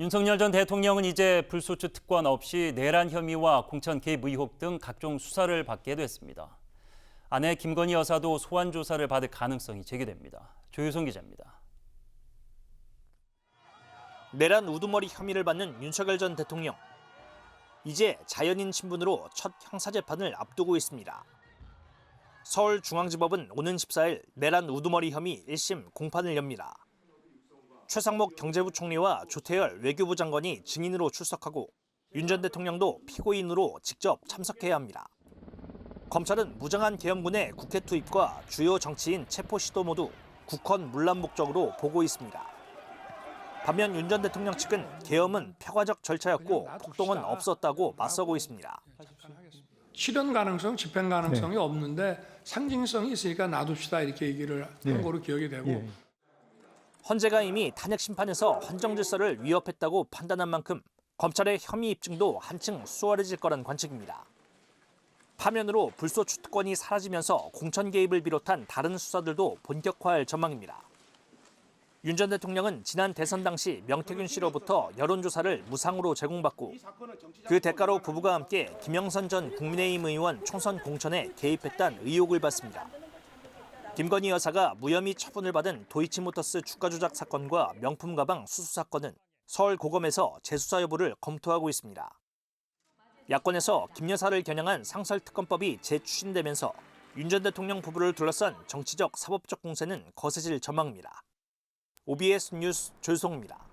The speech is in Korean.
윤석열 전 대통령은 이제 불소추 특권 없이 내란 혐의와 공천 개입 의혹 등 각종 수사를 받게 됐습니다. 아내 김건희 여사도 소환 조사를 받을 가능성이 제기됩니다. 조유성 기자입니다. 내란 우두머리 혐의를 받는 윤석열 전 대통령. 이제 자연인 신분으로 첫 형사 재판을 앞두고 있습니다. 서울중앙지법은 오는 14일 내란 우두머리 혐의 1심 공판을 엽니다. 최상목 경제부 총리와 조태열 외교부 장관이 증인으로 출석하고 윤 전 대통령도 피고인으로 직접 참석해야 합니다. 검찰은 무장한 계엄군의 국회 투입과 주요 정치인 체포 시도 모두 국헌 문란 목적으로 보고 있습니다. 반면 윤 전 대통령 측은 계엄은 평화적 절차였고 폭동은 없었다고 맞서고 있습니다. 실현 가능성, 집행 가능성이 없는데 상징성이 있으니까 놔둡시다 이렇게 얘기를 한 거로 기억이 되고 헌재가 이미 탄핵 심판에서 헌정 질서를 위협했다고 판단한 만큼 검찰의 혐의 입증도 한층 수월해질 거란 관측입니다. 파면으로 불소 추 특권이 사라지면서 공천 개입을 비롯한 다른 수사들도 본격화할 전망입니다. 윤 전 대통령은 지난 대선 당시 명태균 씨로부터 여론조사를 무상으로 제공받고 그 대가로 부부가 함께 김영선 전 국민의힘 의원 총선 공천에 개입했다는 의혹을 받습니다. 김건희 여사가 무혐의 처분을 받은 도이치모터스 주가 조작 사건과 명품 가방 수수 사건은 서울 고검에서 재수사 여부를 검토하고 있습니다. 야권에서 김 여사를 겨냥한 상설특검법이 재추진되면서 윤 전 대통령 부부를 둘러싼 정치적 사법적 공세는 거세질 전망입니다. OBS 뉴스 조성입니다.